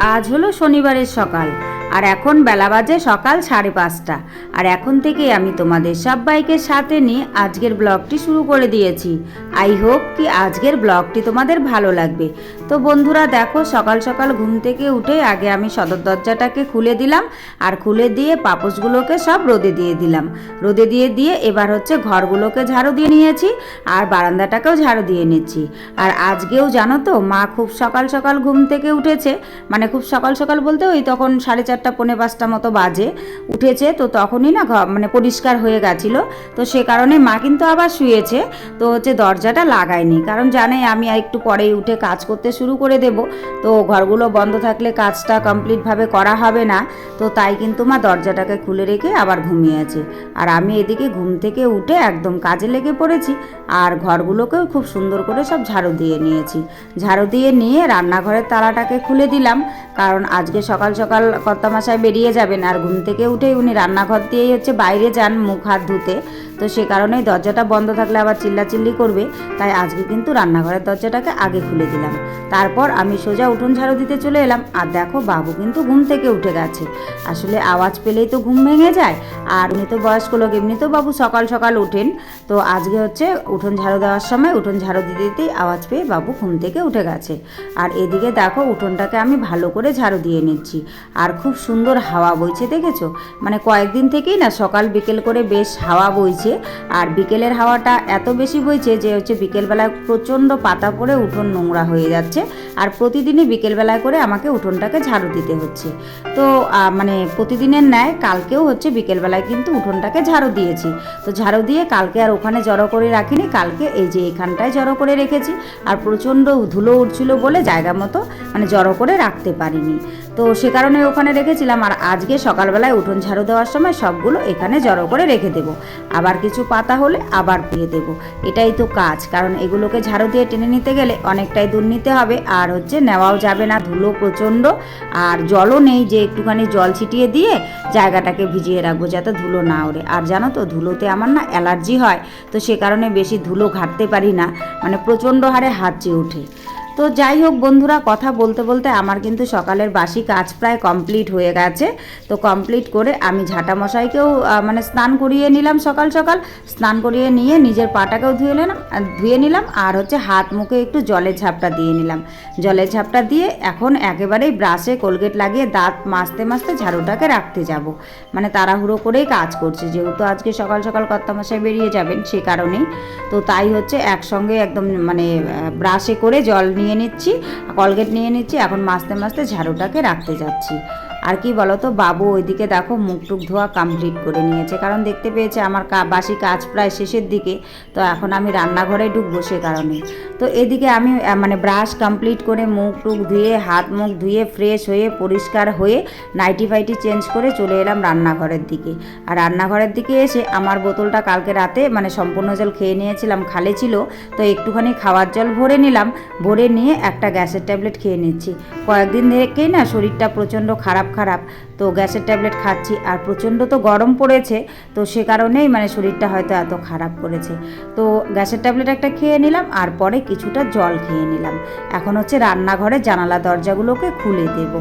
আজ হলো শনিবারের সকাল। আর এখন বেলা বাজে সকাল সাড়ে পাঁচটা। আর এখন থেকে আমি তোমাদের সবাইকে সাথে নিয়ে আজকের ব্লগটি শুরু করে দিয়েছি। আই হোপ কি আজকের ব্লগটি তোমাদের ভালো লাগবে। তো বন্ধুরা দেখো, সকাল সকাল ঘুম থেকে উঠে আগে আমি সদর দরজাটাকে খুলে দিলাম আর খুলে দিয়ে পাপোশগুলোকে সব রোদে দিয়ে দিলাম। রোদে দিয়ে দিয়ে এবার হচ্ছে ঘরগুলোকে ঝাড়ু দিয়ে নিয়েছি আর বারান্দাটাকেও ঝাড়ু দিয়ে নিচ্ছি। আর আজকেও জানো তো, মা খুব সকাল সকাল ঘুম থেকে উঠেছে। মানে খুব সকাল সকাল বলতে ওই তখন সাড়ে চারটা, পৌনে পাঁচটা মতো বাজে। উঠেছে তো তখনই না মানে পরিষ্কার হয়ে গেছিল। তো সে কারণে মা কিন্তু আবার শুয়েছে। তো হচ্ছে দরজাটা লাগায়নি। কারণ জানে আমি একটু পরেই উঠে কাজ করতে শুরু করে দেব। তো ঘরগুলো বন্ধ থাকলে কাজটা কমপ্লিটভাবে করা হবে না। তো তাই কিন্তু মা দরজাটাকে খুলে রেখে আবার ঘুমিয়েছে। আর আমি এদিকে ঘুম থেকে উঠে একদম কাজে লেগে পড়েছি। আর ঘরগুলোকেও খুব সুন্দর করে সব ঝাড়ু দিয়ে নিয়েছি। ঝাড়ু দিয়ে নিয়ে রান্নাঘরের তালাটাকে খুলে দিলাম। কারণ আজকে সকাল সকাল কর্তামশাই বেরিয়ে যাবেন আর ঘুম থেকে উঠেই উনি রান্নাঘর দিয়েই হচ্ছে বাইরে যান মুখ হাত ধুতে। তো সে কারণেই দরজাটা বন্ধ থাকলে আবার চিল্লাচিল্লি করবে। তাই আজকে কিন্তু রান্নাঘরের দরজাটাকে আগে খুলে দিলাম। তারপর আমি সোজা উঠুন ঝাড়ু দিতে চলে এলাম। আর দেখো বাবু কিন্তু ঘুম থেকে উঠে গেছে। আসলে আওয়াজ পেলেই তো ঘুম ভেঙে যায়। আর উনি তো বয়স্ক লোক এমনিতেও বাবু সকাল সকাল ওঠেন। তো আজকে হচ্ছে উঠোন ঝাড়ু দেওয়ার সময় উঠোন ঝাড়ু দিতে দিতেই আওয়াজ পেয়ে বাবু ঘুম থেকে উঠে গেছে। আর এদিকে দেখো উঠোনটাকে আমি ভালো করে ঝাড়ু দিয়ে নিচ্ছি। আর খুব সুন্দর হাওয়া বইছে, দেখেছ? মানে কয়েকদিন থেকেই না সকাল বিকেল করে বেশ হাওয়া বইছে। আর বিকেলের হাওয়াটা এত বেশি বইছে যে হচ্ছে বিকেলবেলায় প্রচণ্ড পাতা পড়ে উঠোন নোংরা হয়ে যাচ্ছে। আর প্রতিদিনই বিকেলবেলায় করে আমাকে উঠোনটাকে ঝাড়ু দিতে হচ্ছে। তো মানে প্রতিদিনের ন্যায় কালকেও হচ্ছে বিকেলবেলায় কিন্তু উঠোনটাকে ঝাড়ু দিয়েছি। তো ঝাড়ু দিয়ে কালকে আর ওখানে জড়ো করে রাখিনি, কালকে এই যে এখানটায় জড়ো করে রেখেছি। আর প্রচণ্ড ধুলো উঠছিল বলে জায়গা মতো মানে জড়ো করে রাখতে পারিনি। তো সে কারণে ওখানে রেখেছিলাম। আর আজকে সকালবেলায় উঠোন ঝাড়ু দেওয়ার সময় সবগুলো এখানে জড়ো করে রেখে দেবো। আবার কিছু পাতা হলে আবার দিয়ে দেবো। এটাই তো কাজ। কারণ এগুলোকে ঝাড়ু দিয়ে টেনে নিতে গেলে অনেকটাই দূর নিতে হবে। আর হচ্ছে নেওয়াও যাবে না। ধুলো প্রচণ্ড। আর জলও নেই যে একটুখানি জল ছিটিয়ে দিয়ে জায়গাটাকে ভিজিয়ে রাখব যাতে ধুলো না ওড়ে। আর জানো তো, ধুলোতে আমার না অ্যালার্জি হয়। তো সে কারণে বেশি ধুলো ঘাটতে পারি না। মানে প্রচণ্ড হারে হাঁচি ওঠে। তো যাই হোক বন্ধুরা, কথা বলতে বলতে আমার কিন্তু সকালের বাসি কাজ প্রায় কমপ্লিট হয়ে গেছে। তো কমপ্লিট করে আমি ঝাঁটা মশাইকেও মানে স্নান করিয়ে নিলাম সকাল সকাল। স্নান করিয়ে নিয়ে নিজের পাটাকেও ধুয়ে নিলাম ধুয়ে নিলাম আর হচ্ছে হাত মুখে একটু জলের ঝাপটা দিয়ে নিলাম। জলের ঝাপটা দিয়ে এখন একেবারেই ব্রাশে কোলগেট লাগিয়ে দাঁত মাজতে মাজতে ঝাড়ুটাকে রাখতে যাব। মানে তাড়াহুড়ো করেই কাজ করছে। যেহেতু আজকে সকাল সকাল কর্তামশাই বেরিয়ে যাবেন, সে কারণেই। তো তাই হচ্ছে একসঙ্গে একদম মানে ব্রাশে করে জল নিয়ে নিচ্ছি কলগেট নিয়ে নিচ্ছি এখন মাসতে মাসতে ঝাড়ুটাকে রাখতে যাচ্ছি। আর কি বলতো, বাবু ওইদিকে দেখো মুখ টুক ধোয়া কমপ্লিট করে নিয়েছে। কারণ দেখতে পেয়েছে আমার বাসি কাজ প্রায় শেষের দিকে, তো এখন আমি রান্নাঘরে ঢুকবো সে কারণে। তো এদিকে আমি মানে ব্রাশ কমপ্লিট করে মুখ টুক ধুয়ে, হাত মুখ ধুয়ে ফ্রেশ হয়ে, পরিষ্কার হয়ে নাইটি ফাইটি চেঞ্জ করে চলে এলাম রান্নাঘরের দিকে। আর রান্নাঘরের দিকে এসে আমার বোতলটা কালকে রাতে মানে সম্পূর্ণ জল খেয়ে নিয়েছিলাম, খালে ছিল, তো একটুখানি খাওয়ার জল ভরে নিলাম, ভরে নিয়ে একটা গ্যাসের ট্যাবলেট খেয়ে নিচ্ছি। কয়েকদিন থেকেই না শরীরটা প্রচণ্ড খারাপ খারাপ। তো গ্যাসের ট্যাবলেট খাচ্ছি আর প্রচণ্ড তো গরম পড়েছে, তো সে কারণেই মানে শরীরটা হয়তো এত খারাপ করেছে। তো গ্যাসের ট্যাবলেট একটা খেয়ে নিলাম আর পরে কিছুটা জল খেয়ে নিলাম। এখন হচ্ছে রান্নাঘরে জানালা দরজাগুলোকে খুলে দেব।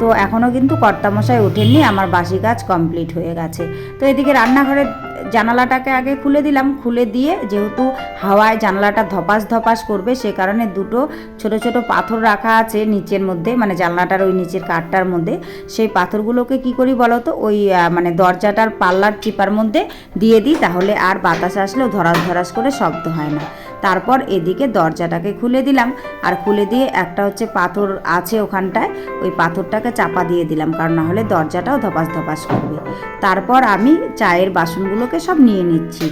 তো এখনও কিন্তু কর্তামশায় ওঠেননি, আমার বাসি কাজ কমপ্লিট হয়ে গেছে। তো এদিকে রান্নাঘরের জানালাটাকে আগে খুলে দিলাম, খুলে দিয়ে যেহেতু হাওয়ায় জানালাটা ধপাস ধপাস করবে, সে কারণে দুটো ছোট ছোট পাথর রাখা আছে নিচের মধ্যে মানে জানলাটার ওই নিচের কাঠটার মধ্যে। সেই পাথরগুলোকে কি করি বলো তো ওই মানে দরজাটার পাল্লার চিপার মধ্যে দিয়ে দিই, তাহলে আর বাতাস আসলেও ধরাস ধরাস করে শব্দ হয় না। তারপর এদিকে দরজাটাকে খুলে দিলাম। আর খুলে দিয়ে একটা হচ্ছে পাথর আছে ওখানটায়, ওই পাথরটাকে চাপা দিয়ে দিলাম, কারণ না হলে দরজাটাও ধপাস ধপাস করবে। তারপর আমি চায়ের বাসনগুলোকে সব নিয়ে নিচ্ছি।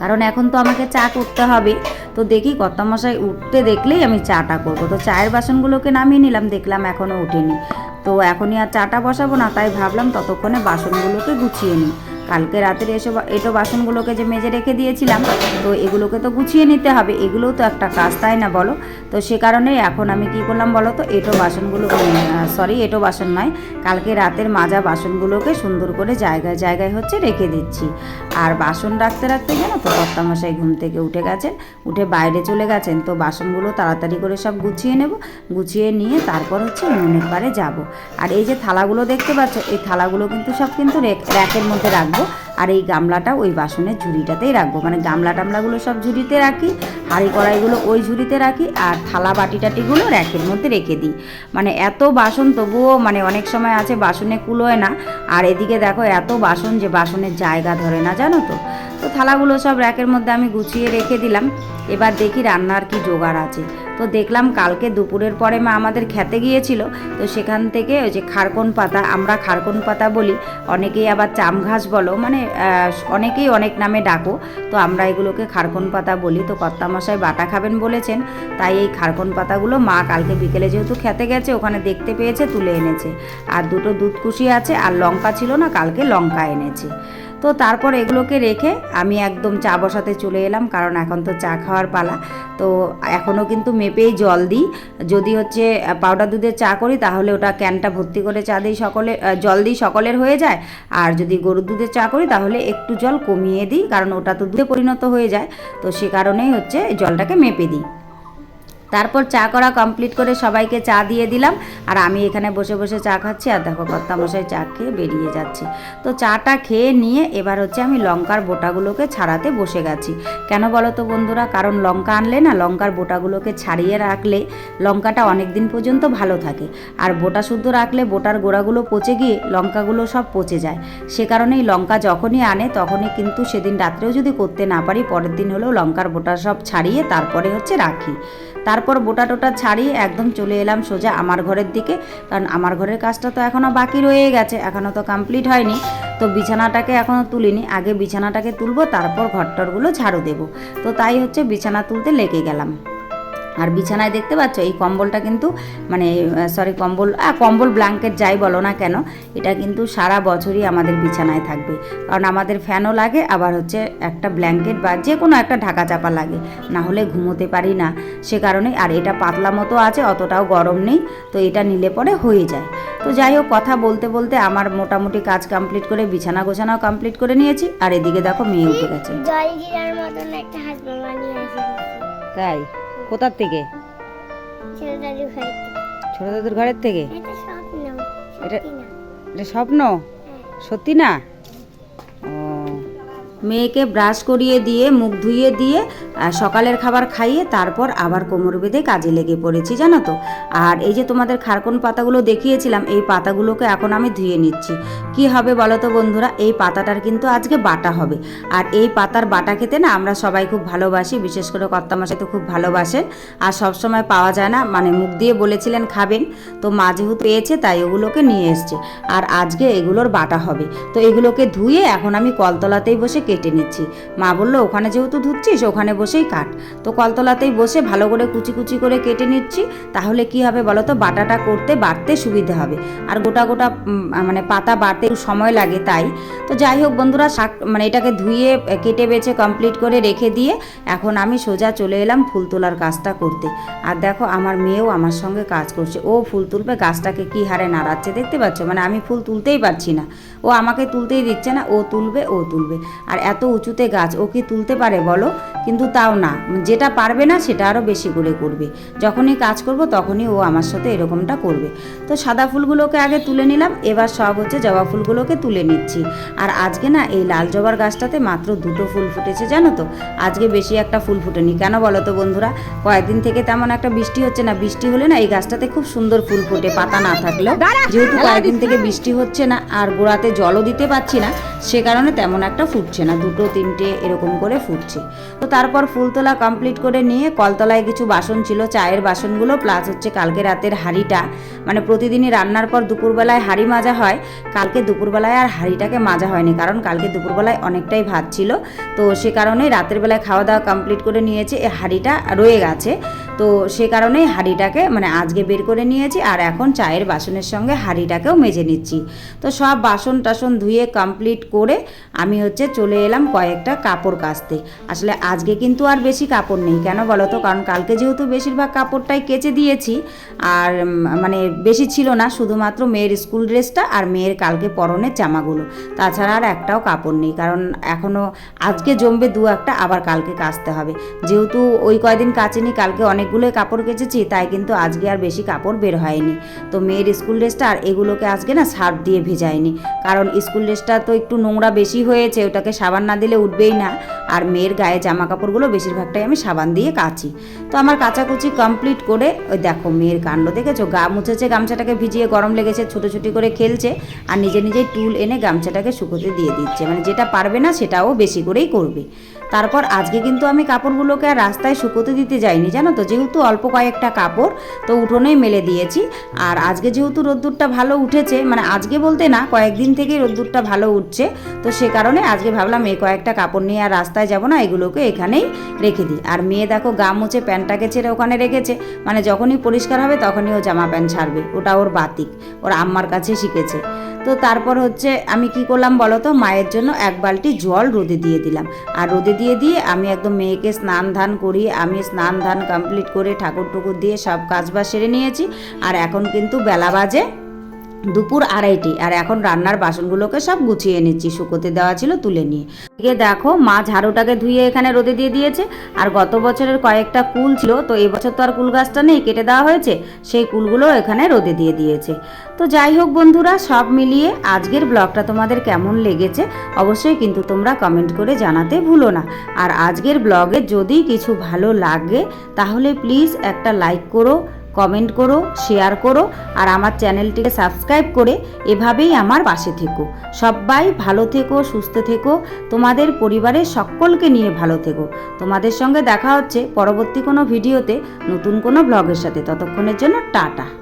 কারণ এখন তো আমাকে চা করতে হবে। তো দেখি কর্তামশাই উঠতে দেখলেই আমি চাটা করব। তো চায়ের বাসনগুলোকে নামিয়ে নিলাম, দেখলাম এখনও ওঠেনি তো এখনই আর চাটা বসাবো না, তাই ভাবলাম ততক্ষণে বাসনগুলোকে গুছিয়ে নিই। কালকে রাতের এসব, এটো বাসনগুলোকে যে মেজে রেখে দিয়েছিলাম, তো এগুলোকে তো গুছিয়ে নিতে হবে। এগুলোও তো একটা কাজ, তাই না বলো? তো সে কারণে এখন আমি কি করলাম বলো তো, এটো বাসনগুলো সরি এটো বাসন নয়, কালকে রাতের মাজা বাসনগুলোকে সুন্দর করে জায়গায় জায়গায় হচ্ছে রেখে দিচ্ছি। আর বাসন রাখতে রাখতে জানো তো, কর্তামশাই ঘুম থেকে উঠে গেছেন, উঠে বাইরে চলে গেছেন, তো বাসনগুলো তাড়াতাড়ি করে সব গুছিয়ে নেব, গুছিয়ে নিয়ে তারপর হচ্ছে উনুনের পাড়ে যাব। আর এই যে থালাগুলো দেখতে পাচ্ছ, এই থালাগুলো কিন্তু সব কিন্তু র্যাকের মধ্যে রাখব আর এই গামলাটা ওই বাসনের ঝুড়িটাতেই রাখব। মানে গামলা টামলাগুলো সব ঝুড়িতে রাখি, হাঁড়ি কড়াইগুলো ওই ঝুড়িতে রাখি আর থালা বাটি টাটিগুলো র্যাকের মধ্যে রেখে দিই। মানে এত বাসন তবুও মানে অনেক সময় আছে বাসনে কুলোয় না, আর এদিকে দেখো এত বাসন যে বাসনের জায়গা ধরে না, জানো তো? তো থালাগুলো সব র্যাকের মধ্যে আমি গুছিয়ে রেখে দিলাম। এবার দেখি রান্নার কি জোগাড় আছে। তো দেখলাম কালকে দুপুরের পরে মা আমাদের খেতে গিয়েছিল, তো সেখান থেকে ওই যে খারকন পাতা, আমরা খারকন পাতা বলি, অনেকেই আবার চাম ঘাস বলো মানে অনেকেই অনেক নামে ডাকো, তো আমরা এগুলোকে খারকন পাতা বলি। তো কর্তামশাই বাটা খাবেন বলেছেন, তাই এই খারকন পাতাগুলো মা কালকে বিকেলে যেহেতু খেতে গেছে, ওখানে দেখতে পেয়েছে, তুলে এনেছে। আর দুটো দুধকুশি আছে, আর লঙ্কা ছিল না, কালকে লঙ্কা এনেছে। তো তারপর এগুলোকে রেখে আমি একদম চা বসাতে চলে এলাম, কারণ এখন তো চা খাওয়ার পালা। তো এখনও কিন্তু মেপেই জল দিই। যদি হচ্ছে পাউডার দুধের চা করি, তাহলে ওটা ক্যানটা ভর্তি করে চা দিই সকলে জল দিই সকলের হয়ে যায়। আর যদি গরুর দুধের চা করি, তাহলে একটু জল কমিয়ে দিই, কারণ ওটা তো দুধে পরিণত হয়ে যায়। তো সে কারণেই হচ্ছে জলটাকে মেপে দিই। তারপর চা করা কমপ্লিট করে সবাইকে চা দিয়ে দিলাম। আর আমি এখানে বসে বসে চা খাচ্ছি। আর দেখো কর্তামশাই চা খেয়ে বেরিয়ে যাচ্ছে। তো চাটা খেয়ে নিয়ে এবার হচ্ছে আমি লঙ্কার বোটাগুলোকে ছাড়াতে বসে গেছি। কেন বলো তো বন্ধুরা? কারণ লঙ্কা আনলে না লঙ্কার বোটাগুলোকে ছাড়িয়ে রাখলে লঙ্কাটা অনেক দিন পর্যন্ত ভালো থাকে। আর বোটা শুদ্ধ রাখলে বোটার গোড়াগুলো পচে গিয়ে লঙ্কাগুলো সব পচে যায়। সে কারণেই লঙ্কা যখনই আনে তখনই কিন্তু সেদিন রাত্রেও যদি করতে না পারি, পরের দিন হলেও লঙ্কার বোটা সব ছাড়িয়ে তারপরে হচ্ছে রাখি। তারপর বোটা টোটা ছাড়িয়ে একদম চলে এলাম সোজা আমার ঘরের দিকে। কারণ আমার ঘরের কাজটা তো এখনও বাকি রয়ে গেছে এখনও তো কমপ্লিট হয়নি। তো বিছানাটাকে এখনও তুলিনি, আগে বিছানাটাকে তুলবো, তারপর ঘরটরগুলো ঝাড়ু দেবো। তো তাই হচ্ছে বিছানা তুলতে লেগে গেলাম। আর বিছানায় দেখতে পাচ্ছ এই কম্বলটা কিন্তু মানে সরি কম্বল কম্বল ব্ল্যাঙ্কেট যাই বলো না কেন এটা কিন্তু সারা বছরই আমাদের বিছানায় থাকবে। কারণ আমাদের ফ্যানও লাগে আবার হচ্ছে একটা ব্ল্যাঙ্কেট বা যে কোনো একটা ঢাকা চাপা লাগে না হলে ঘুমোতে পারি না। সে কারণে আর এটা পাতলা মতো আছে অতটাও গরম নেই তো এটা নিলে পরে হয়ে যায়। তো যাই হোক কথা বলতে বলতে আমার মোটামুটি কাজ কমপ্লিট করে বিছানা গোছানাও কমপ্লিট করে নিয়েছি আর এদিকে দেখো মেয়ে উঠে গেছে। তাই? কোথার থেকে? ছোট দাদুর ঘরের থেকে। এটা স্বপ্ন সত্যি না? মেয়েকে ব্রাশ করিয়ে দিয়ে, মুখ ধুইয়ে দিয়ে সকালের খাবার খাইয়ে তারপর আবার কোমর বেঁধে কাজে লেগে পড়েছি, জানো তো? আর এই যে তোমাদের খারকন পাতাগুলো দেখিয়েছিলাম, এই পাতাগুলোকে এখন আমি ধুয়ে নিচ্ছি। কি হবে বলো তো বন্ধুরা? এই পাতাটার কিন্তু আজকে বাটা হবে। আর এই পাতার বাটা খেতে না আমরা সবাই খুব ভালোবাসি, বিশেষ করে কর্তামশাই তো খুব ভালোবাসেন। আর সব সময় পাওয়া যায় না মানে মুখ দিয়ে বলেছিলেন খাবেন, তো মা যেহেতু পেয়েছে তাই ওগুলোকে নিয়ে এসছে। আর আজকে এগুলোর বাটা হবে। তো এগুলোকে ধুয়ে এখন আমি কলতলাতেই বসে কেটে নিচ্ছি। মা বলল, ওখানে যেহেতু ধুচ্ছিস, ওখানে বসেই কাট। তো কলতলাতেই বসে ভালো করে কুচি কুচি করে কেটে নিচ্ছি, তাহলে কি হবে বলো তো? বাটাটা করতে বাড়তে সুবিধা হবে। আর গোটা গোটা মানে পাতা বাড়তে সময় লাগে তাই। তো যাই হোক বন্ধুরা, শাক মানে এটাকে ধুয়ে কেটে বেছে কমপ্লিট করে রেখে দিয়ে এখন আমি সোজা চলে এলাম ফুল তোলার কাজটা করতে। আর দেখো আমার মেয়েও আমার সঙ্গে কাজ করছে। ও ফুল তুলবে, গাছটাকে কি হারে নাড়াচ্ছে দেখতে পাচ্ছ? মানে আমি ফুল তুলতেই পারছি না। ও আমাকে তুলতেই দিচ্ছে না, ও তুলবে ও তুলবে। আর এত উঁচুতে গাছ ও কি তুলতে পারে বলো? কিন্তু তাও না। যেটা পারবে না সেটা আরও বেশি করে করবে। যখনই কাজ করব তখনই ও আমার সাথে এরকমটা করবে। তো সাদা ফুলগুলোকে আগে তুলে নিলাম। এবার সব হচ্ছে জবা ফুলগুলোকে তুলে নিচ্ছি। আর আজকে না এই লাল জবার গাছটাতে মাত্র দুটো ফুল ফুটেছে জানো তো? আজকে বেশি একটা ফুল ফুটেনি। কেন বলো তো বন্ধুরা? কয়েকদিন থেকে তেমন একটা বৃষ্টি হচ্ছে না। বৃষ্টি হলে না এই গাছটাতে খুব সুন্দর ফুল ফোটে পাতা না থাকলেও। যেহেতু কয়েকদিন থেকে বৃষ্টি হচ্ছে না আর গোড়াতে জলও দিতে পারছি না সে কারণে তেমন একটা ফুটছে না। না, দুটো, তিনটে এরকম করে ফুটছে। তো তারপর ফুল তোলা কমপ্লিট করে নিয়ে কলতলায় কিছু বাসন ছিল, চায়ের বাসনগুলো প্লাস হচ্ছে কালকে রাতের হাঁড়িটা। মানে প্রতিদিনই রান্নার পর দুপুরবেলায় হাঁড়ি মাজা হয়, কালকে দুপুরবেলায় আর হাঁড়িটাকে মাজা হয়নি, কারণ কালকে দুপুরবেলায় অনেকটাই ভাত ছিল। তো সে কারণেই রাতের বেলায় খাওয়া দাওয়া কমপ্লিট করে নিয়েছে, এ হাঁড়িটা রয়ে গেছে। তো সে কারণেই হাঁড়িটাকে মানে আজকে বের করে নিয়েছি আর এখন চায়ের বাসনের সঙ্গে হাঁড়িটাকেও মেজে নিচ্ছি। তো সব বাসন টাসন ধুয়ে কমপ্লিট করে আমি হচ্ছে চলে এলাম কয়েকটা কাপড় কাচতে। আসলে আজকে কিন্তু আর বেশি কাপড় নেই, কেন বলো তো? কারণ কালকে যেহেতু বেশিরভাগ কাপড়টাই কেচে দিয়েছি আর মানে বেশি ছিল না, শুধুমাত্র মেয়ের স্কুল ড্রেসটা আর মেয়ের কালকে পরনের জামাগুলো। তাছাড়া আর একটাও কাপড় নেই, কারণ এখনও আজকে জমবে দু একটা, আবার কালকে কাচতে হবে। যেহেতু ওই কয়দিন কাচেনি, কালকে অনেকগুলোই কাপড় কেচেছি, তাই কিন্তু আজকে আর বেশি কাপড় বের হয়নি। তো মেয়ের স্কুল ড্রেসটা আর এগুলোকে আজকে না সার্ফ দিয়ে ভেজায়নি কারণ স্কুল ড্রেসটা তো একটু নোংরা বেশি হয়েছে, ওটাকে সাবান না দিলে উঠবেই না। আর মেয়ের গায়ে জামা কাপড়গুলো বেশিরভাগটাই আমি সাবান দিয়ে কাচি। তো আমার কাচাকুচি কমপ্লিট করে, ওই দেখো মেয়ের কাণ্ড দেখেছ? গা মুছেছে, গামছাটাকে ভিজিয়ে গরম লেগেছে, ছুটোছুটি করে খেলছে, আর নিজে নিজেই টুল এনে গামছাটাকে শুকোতে দিয়ে দিচ্ছে। মানে যেটা পারবে না, সেটাও বেশি করেই করবে। তারপর আজকে কিন্তু আমি কাপড়গুলোকে আর রাস্তায় শুকোতে দিতে যাইনি, জানো তো? যেহেতু অল্প কয়েকটা কাপড়, তো উঠোনেই মেলে দিয়েছি। আর আজকে যেহেতু রোদ্দুরটা ভালো উঠেছে মানে আজকে বলতে না, কয়েকদিন থেকেই রোদ্দুরটা ভালো উঠছে। তো সে কারণে আজকে ভাবলাম এই কয়েকটা কাপড় নিয়ে আর রাস্তায় যাব না, এগুলোকে এখানেই রেখে দিই। আর মেয়ে দেখো গা মুছে প্যান্টটাকে ছেড়ে ওখানে রেখেছে। মানে যখনই পরিষ্কার হবে তখনই ও জামা প্যান্ট ছাড়বে। ওটা ওর বাতিক। ওর আম্মার কাছে শিখেছে। তো তারপর হচ্ছে আমি কি করলাম বলো তো? মায়ের জন্য এক বালটি জল রোদে দিয়ে দিলাম। আর রোদে দিয়ে দিয়ে আমি একদম মেয়েকে স্নান ধান করি আমি স্নান ধান কমপ্লিট করে ঠাকুর টুকুর দিয়ে সব কাজ বাজ সেরে নিয়েছি। আর এখন কিন্তু বেলা বাজে। দুপুর আড়াইটি, আর এখন রান্নার বাসনগুলোকে সব গুছিয়ে নিচ্ছি। শুকোতে দেওয়া ছিল তুলে নিয়ে। এদিকে দেখো, মা ঝাড়ুটাকে ধুয়ে এখানে রোদে দিয়ে দিয়েছে। আর গত বছরের কয়েকটা কুল ছিল, তো এবছর তো আর কুল গাছটা নেই, কেটে দেওয়া হয়েছে। সেই কুলগুলো এখানে রোদে দিয়ে দিয়েছে। তো যাই হোক বন্ধুরা, সব মিলিয়ে আজকের ব্লগটা তোমাদের কেমন লেগেছে অবশ্যই কিন্তু তোমরা কমেন্ট করে জানাতে ভুলো না। আর আজকের ব্লগে যদি কিছু ভালো লাগে, তাহলে প্লিজ একটা লাইক করো। কমেন্ট করো, শেয়ার করো আর আমার চ্যানেলটিকে সাবস্ক্রাইব করে এভাবেই আমার পাশে থেকো। সবাই ভালো থেকো, সুস্থ থেকো। তোমাদের পরিবারের সকলকে নিয়ে ভালো থেকো। তোমাদের সঙ্গে দেখা হচ্ছে পরবর্তী কোনো ভিডিওতে নতুন কোনো ব্লগের সাথে। ততক্ষণের জন্য টাটা।